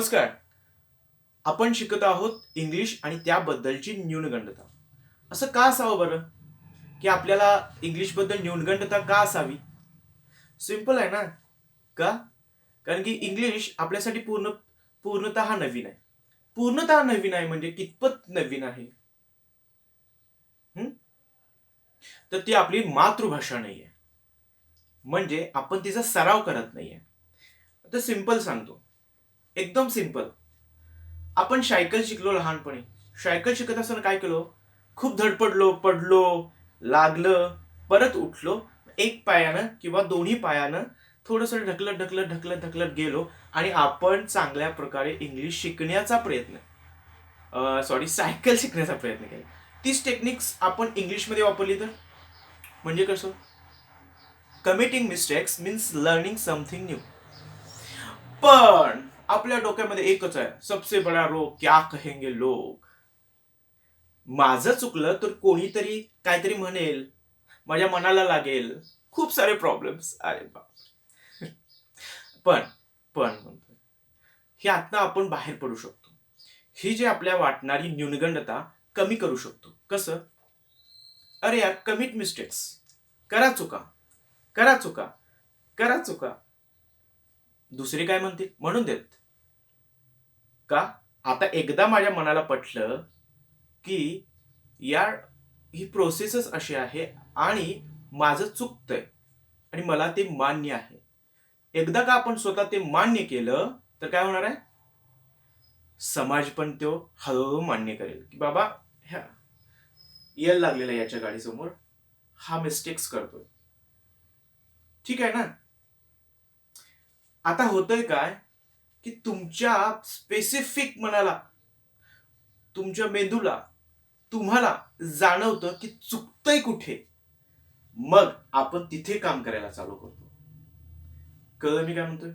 नमस्कार. आपण शिकत आहोत इंग्लिश आणि त्याबद्दलची न्यूनगंडता. असं का असावं बरं? की आपल्याला इंग्लिशबद्दल न्यूनगंडता का असावी? सिंपल आहे ना? का? कारण की इंग्लिश आपल्यासाठी पूर्ण पूर्णतः नवीन आहे. पूर्णतः नवीन आहे म्हणजे कितपत नवीन आहे? तर ती आपली मातृभाषा नाही आहे म्हणजे आपण तिचा सराव करत नाहीये. तर सिंपल सांगतो. एकदम सिंपल. आपण सायकल शिकलो लहानपणी. सायकल शिकत असताना काय केलो? खूप धडपडलो पडलो लागलं परत उठलो. एक पायानं किंवा दोन्ही पायानं थोडंसं ढकलत ढकलत ढकलत ढकलत गेलो आणि आपण चांगल्या प्रकारे इंग्लिश शिकण्याचा प्रयत्न सॉरी सायकल शिकण्याचा प्रयत्न केला. तीच टेक्निक्स आपण इंग्लिशमध्ये वापरली तर? म्हणजे कसं? Committing mistakes means learning something new पण आपल्या डोक्यामध्ये एकच आहे सबसे बडा रोग क्या कहेंगे लोक माझं चुकलं तर कोणीतरी काहीतरी म्हणेल माझ्या मनाला लागेल. खूप सारे प्रॉब्लेम्स अरे बाप. पण पण हे आता आपण बाहेर पडू शकतो. ही जी आपल्या वाटणारी न्यूनगंडता कमी करू शकतो. कसं? अरे यार कमिट मिस्टेक्स करा चुका. करा चुका. करा चुका. दुसरे काय म्हणतील? म्हणून देत. का? आता एकदा माझ्या मनाला पटलं की या ही प्रोसेसच अशी आहे आणि माझं चुकतंय आणि मला ते मान्य आहे. एकदा का आपण स्वतः ते मान्य केलं तर काय होणार आहे? समाज पण तो हळूहळू मान्य करेल की बाबा ह्या येल लागलेला याच्या गाडीसमोर हा मिस्टेक्स करतोय. ठीक आहे ना? आता होतंय काय? की तुमच्या स्पेसिफिक मनाला तुमच्या मेंदूला तुम्हाला जाणवतं की चुकतंय कुठे. मग आपण तिथे काम करायला चालू करतो. कळलं मी काय म्हणतोय?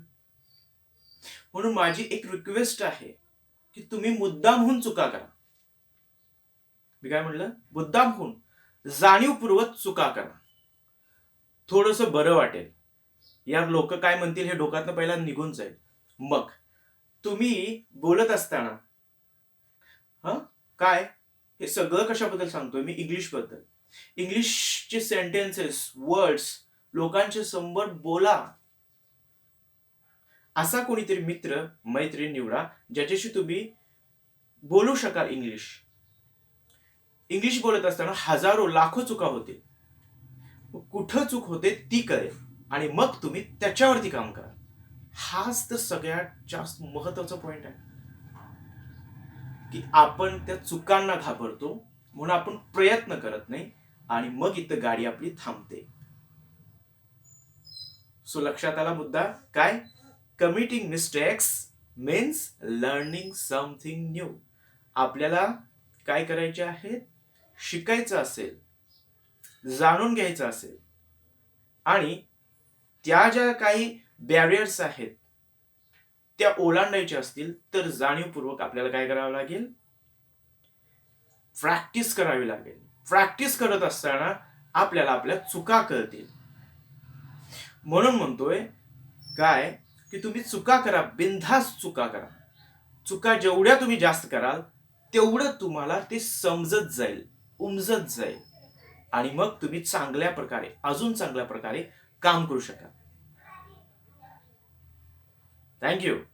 म्हणून माझी एक रिक्वेस्ट आहे की तुम्ही मुद्दामहून चुका करा. मी काय म्हणलं मुद्दामहून जाणीवपूर्वक चुका करा. थोडस बरं वाटेल. या लोक काय म्हणतील हे डोक्यातनं पहिला निघून जाईल. मग तुम्ही बोलत असताना हा? काय? हे सगळं कशाबद्दल सांगतोय? मी इंग्लिशबद्दल. इंग्लिशचे सेंटेन्सेस वर्ड्स लोकांच्या समोर बोला. असा कोणीतरी मित्र मैत्रीण निवडा ज्याच्याशी तुम्ही बोलू शकाल इंग्लिश इंग्लिश बोलत असताना हजारो लाखो चुका होतील. कुठं चूक होते ती करेल आणि मग तुम्ही त्याच्यावरती काम करा. हाच तर सगळ्यात जास्त महत्त्वाचा पॉइंट आहे. की आपण त्या चुकांना घाबरतो म्हणून आपण प्रयत्न करत नाही आणि मग इथं गाडी आपली थांबते. सो लक्षात आला मुद्दा? काय? Committing mistakes means learning something new आपल्याला काय करायचे आहे? शिकायचं असेल जाणून घ्यायचं असेल. आणि त्या ज्या काही बॅरियर्स आहेत. त्या ओलांडायच्या असतील तर जाणीवपूर्वक आपल्याला काय करावं लागेल? प्रॅक्टिस करावी लागेल. प्रॅक्टिस करत असताना आपल्याला आपल्या चुका कळतील. म्हणून म्हणतोय काय? की तुम्ही चुका करा बिनधास्त चुका करा. चुका जेवढ्या तुम्ही जास्त कराल तेवढं तुम्हाला ते समजत जाईल उमजत जाईल. आणि मग तुम्ही चांगल्या प्रकारे अजून चांगल्या प्रकारे काम करू शकाल. Thank you.